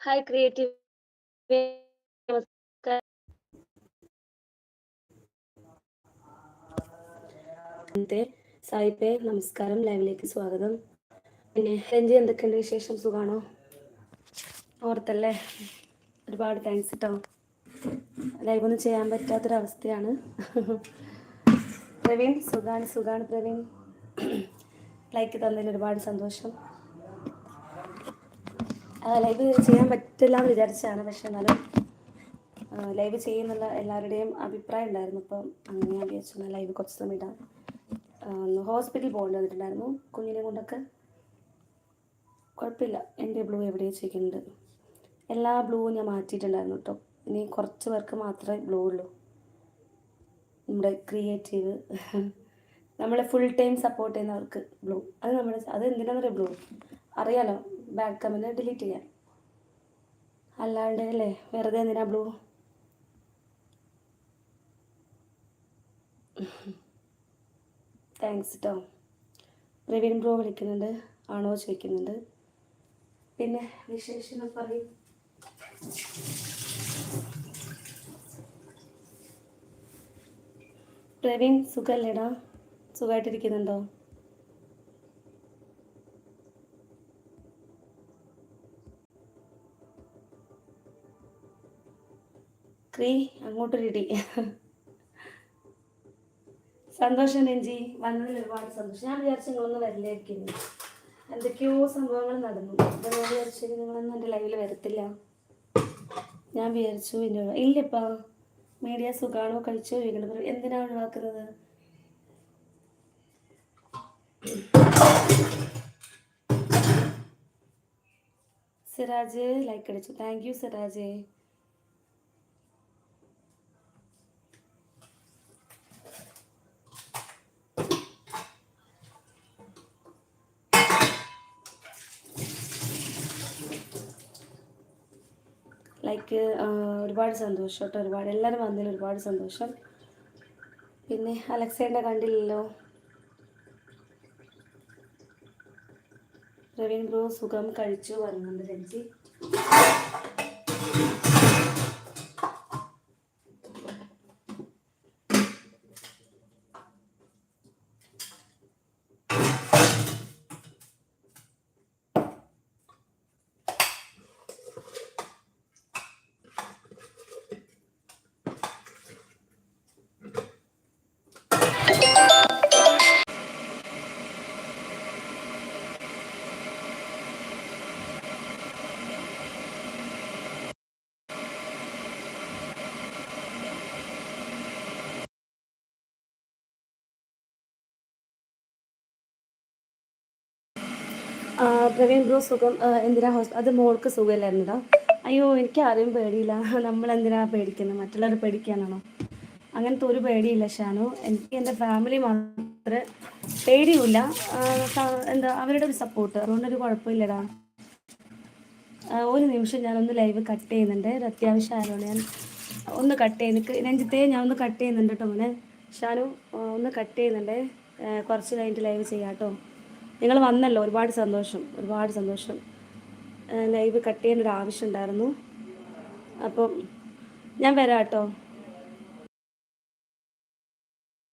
Hi creative സായിപ്പേ നമസ്കാരം. ലൈവിലേക്ക് സ്വാഗതം. പിന്നെ രഞ്ജി എന്തൊക്കെയുണ്ട് വിശേഷം? സുഖാണോ? ഓർത്തല്ലേ? ഒരുപാട് താങ്ക്സ് കേട്ടോ ലൈവ് ഒന്നും ചെയ്യാൻ പറ്റാത്തൊരവസ്ഥയാണ്. പ്രവീൺ സുഖാണ് സുഖാണ് പ്രവീൺ. ലൈക്ക് തന്നതിന് ഒരുപാട് സന്തോഷം. ലൈവ് ചെയ്യാൻ പറ്റില്ല എന്ന് വിചാരിച്ചാണ് പക്ഷെ എന്നാലും ലൈവ് ചെയ്യുന്നുള്ള എല്ലാവരുടെയും അഭിപ്രായം ഉണ്ടായിരുന്നു. അപ്പം അങ്ങനെ ഞാൻ വിചാരിച്ചു ലൈവ് കുറച്ച് സമയം ഇടാം. ഹോസ്പിറ്റലിൽ പോകേണ്ടി വന്നിട്ടുണ്ടായിരുന്നു. കുഞ്ഞിനെ കൊണ്ടൊക്കെ കുഴപ്പമില്ല. എന്റെ ബ്ലൂ എവിടെയും ചെയ്യുന്നുണ്ട് എല്ലാ ബ്ലൂവും ഞാൻ മാറ്റിയിട്ടുണ്ടായിരുന്നു കേട്ടോ. ഇനി കുറച്ച് പേർക്ക് മാത്രമേ ബ്ലൂ ഉള്ളൂ. നമ്മുടെ ക്രിയേറ്റീവ് നമ്മളെ ഫുൾ ടൈം സപ്പോർട്ട് ചെയ്യുന്നവർക്ക് ബ്ലൂ അത് നമ്മുടെ അത് എന്തിനാണെന്നറിയാം ബ്ലൂ അറിയാലോ? ബാക്ക് കമന്റ് ഡിലീറ്റ് ചെയ്യാം. അല്ലാണ്ട് അല്ലേ വെറുതെ എന്തിനാ ബ്ലൂ താങ്ക്സ് കേട്ടോ പ്രവീൺ ബ്രോ വിളിക്കുന്നുണ്ട്. ആണോ ചോദിക്കുന്നുണ്ട്. പിന്നെ വിശേഷം പറയും. പ്രവീൺ സുഖമല്ലേടാ സുഖമായിട്ടിരിക്കുന്നുണ്ടോ ക്രീ അങ്ങോട്ടൊരിടി സന്തോഷം രഞ്ജി. വന്നതിൽ ഒരുപാട് സന്തോഷം. ഞാൻ വിചാരിച്ചു നിങ്ങളൊന്നും വരില്ലായിരിക്കുന്നു എന്തൊക്കെയോ സംഭവങ്ങൾ നടന്നു. അപ്പോൾ ഞാൻ വിചാരിച്ചു നിങ്ങളൊന്നും എന്റെ ലൈവിൽ വരത്തില്ല. ഞാൻ വിചാരിച്ചു എന്റെ ഇല്ലപ്പാ മീഡിയ സുഖാണോ കഴിച്ചോ ചോദിക്കണം എന്തിനാണ് ഒഴിവാക്കുന്നത്? സിറാജ് ലൈക്ക് അടിച്ചു. താങ്ക് യു സിറാജേ. ലൈക്ക് ഒരുപാട് സന്തോഷം കേട്ടോ. ഒരുപാട് എല്ലാവരും വന്നതിൽ ഒരുപാട് സന്തോഷം. പിന്നെ അലക്സേന്റെ കണ്ടില്ലല്ലോ? പ്രവീൺ ബ്രോ സുഖം കഴിച്ചു വരുന്നുണ്ട് രഞ്ജി. പ്രവീൺ ബ്രോ സുഖം. എന്തിനാ ഹോസ് അത് മോൾക്ക് സുഖമില്ലായിരുന്നോ അയ്യോ എനിക്ക് ആരെയും പേടിയില്ല. നമ്മൾ എന്തിനാ പേടിക്കുന്നത് മറ്റുള്ളവർ പേടിക്കാനാണോ? അങ്ങനത്തെ ഒരു പേടിയില്ല ഷാനു. എനിക്ക് എന്റെ ഫാമിലി മാത്രമേ പേടിയില്ല എന്താ അവരുടെ ഒരു സപ്പോർട്ട് അതുകൊണ്ടൊരു കുഴപ്പമില്ലടാ. ഒരു നിമിഷം ഞാനൊന്ന് ലൈവ് കട്ട് ചെയ്യുന്നുണ്ട്. ഒരു അത്യാവശ്യം ആയതുകൊണ്ട് ഞാൻ ഒന്ന് കട്ട് ചെയ്യുന്നു രഞ്ജിത്തെ ഞാൻ ഒന്ന് കട്ട് ചെയ്യുന്നുണ്ട് കേട്ടോ മോനെ. ഷാനു ഒന്ന് കട്ട് ചെയ്യുന്നുണ്ട്. കുറച്ച് കഴിഞ്ഞിട്ട് ലൈവ് ചെയ്യാം കേട്ടോ. നിങ്ങൾ വന്നല്ലോ ഒരുപാട് സന്തോഷം ഒരുപാട് സന്തോഷം. ലൈവ് കട്ട് ചെയ്യേണ്ട ഒരു ആവശ്യം ഉണ്ടായിരുന്നു. അപ്പം ഞാൻ വരാം കേട്ടോ.